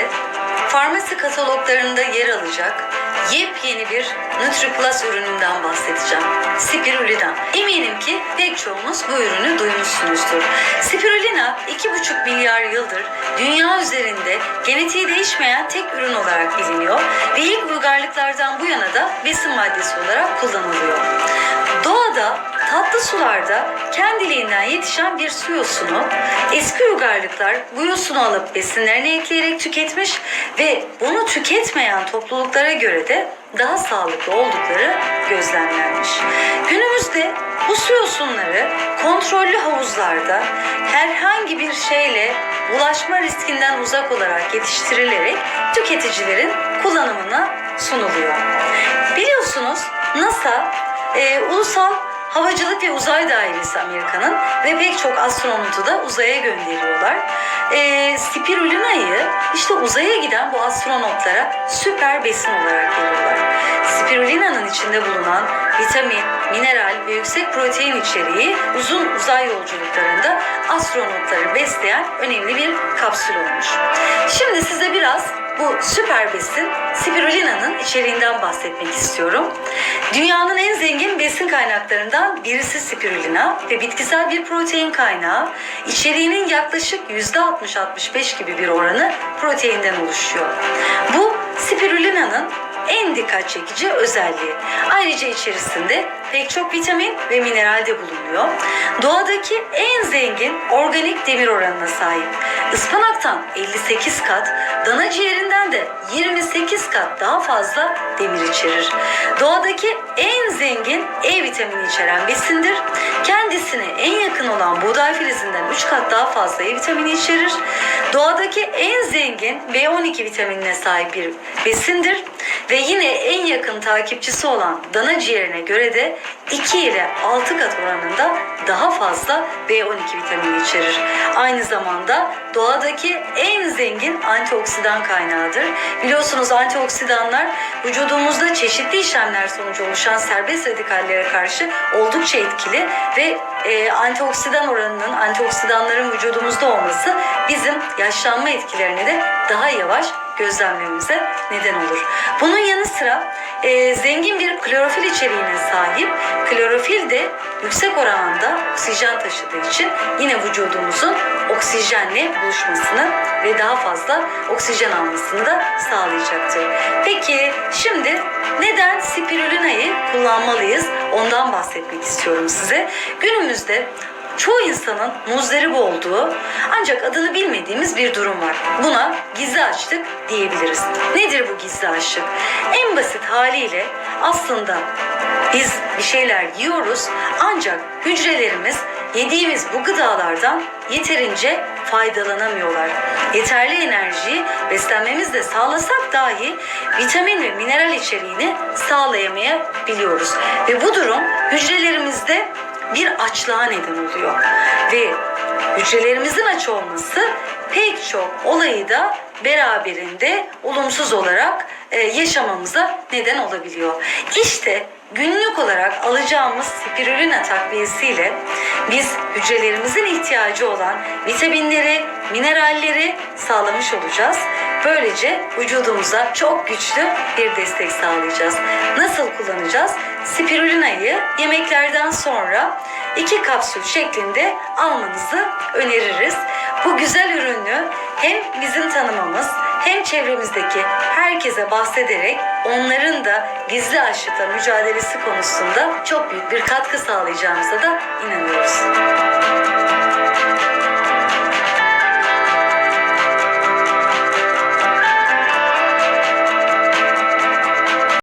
Günümüzde farmasi kataloglarında yer alacak yepyeni bir NutriPlus ürününden bahsedeceğim. Spirulina. Eminim ki pek çoğunuz bu ürünü duymuşsunuzdur. Spirulina 2,5 milyar yıldır dünya üzerinde genetiği değişmeyen tek ürün olarak biliniyor ve ilk uygarlıklardan bu yana da besin maddesi olarak kullanılıyor. Doğada tatlı sularda kendiliğinden yetişen bir su yosunu eski uygarlıklar bu yosunu alıp besinlerine ekleyerek tüketmiş ve bunu tüketmeyen topluluklara göre de daha sağlıklı oldukları gözlemlenmiş. Günümüzde bu su yosunları kontrollü havuzlarda herhangi bir şeyle bulaşma riskinden uzak olarak yetiştirilerek tüketicilerin kullanımına sunuluyor. Biliyorsunuz NASA e, ulusal Havacılık ve Uzay Dairesi Amerika'nın ve pek çok astronotu da uzaya gönderiyorlar. E, spirulina'yı işte uzaya giden bu astronotlara süper besin olarak veriyorlar. İçinde bulunan vitamin, mineral ve yüksek protein içeriği uzun uzay yolculuklarında astronotları besleyen önemli bir kapsül olmuş. Şimdi size biraz bu süper besin spirulina'nın içeriğinden bahsetmek istiyorum. Dünyanın en zengin besin kaynaklarından birisi spirulina ve bitkisel bir protein kaynağı. İçeriğinin yaklaşık %60-65 gibi bir oranı proteinden oluşuyor. Bu spirulina'nın en dikkat çekici özelliği. Ayrıca içerisinde pek çok vitamin ve mineral de bulunuyor. Doğadaki en zengin organik demir oranına sahip. Ispanaktan 58 kat, dana ciğerinden de 28 kat daha fazla demir içerir. Doğadaki en zengin E vitamini içeren besindir. Kendisine en yakın olan buğday filizinden 3 kat daha fazla E vitamini içerir. Doğadaki en zengin B12 vitaminine sahip bir besindir ve yine en yakın takipçisi olan dana ciğerine göre de 2 ile 6 kat oranında daha fazla B12 vitamini içerir. Aynı zamanda doğadaki en zengin antioksidan kaynağıdır. Biliyorsunuz antioksidanlar vücudumuzda çeşitli işlemler sonucu oluşan serbest radikallere karşı oldukça etkili ve e, antioksidan oranının, antioksidanların vücudumuzda olması bizim yaşlanma etkilerini de daha yavaş gözlemlememize neden olur. Bunun yanı sıra e, zengin bir klorofil içeriğine sahip. Klorofil de yüksek oranda oksijen taşıdığı için yine vücudumuzun oksijenle buluşmasını ve daha fazla oksijen almasını da sağlayacaktır. Peki şimdi neden spirulina'yı kullanmalıyız? Ondan bahsetmek istiyorum size. Günümüzde çoğu insanın muzdarip olduğu ancak adını bilmediğimiz bir durum var. Buna gizli açlık diyebiliriz. Nedir bu gizli açlık? En basit haliyle aslında biz bir şeyler yiyoruz ancak hücrelerimiz yediğimiz bu gıdalardan yeterince faydalanamıyorlar. Yeterli enerjiyi beslenmemizde sağlasak dahi vitamin ve mineral içeriğini sağlayamayabiliyoruz. Ve bu durum hücrelerimizde bir açlığa neden oluyor. Ve hücrelerimizin aç olması pek çok olayı da beraberinde olumsuz olarak e, yaşamamıza neden olabiliyor. İşte günlük olarak alacağımız spirulina takviyesiyle biz hücrelerimizin ihtiyacı olan vitaminleri, mineralleri sağlamış olacağız. Böylece vücudumuza çok güçlü bir destek sağlayacağız. Nasıl kullanacağız? Spirulina'yı yemeklerden sonra iki kapsül şeklinde almanızı öneririz. Bu güzel ürünü hem bizim tanımamız hem çevremizdeki herkese bahsederek onların da gizli açlıkla mücadelesi konusunda çok büyük bir katkı sağlayacağımıza da inanıyoruz.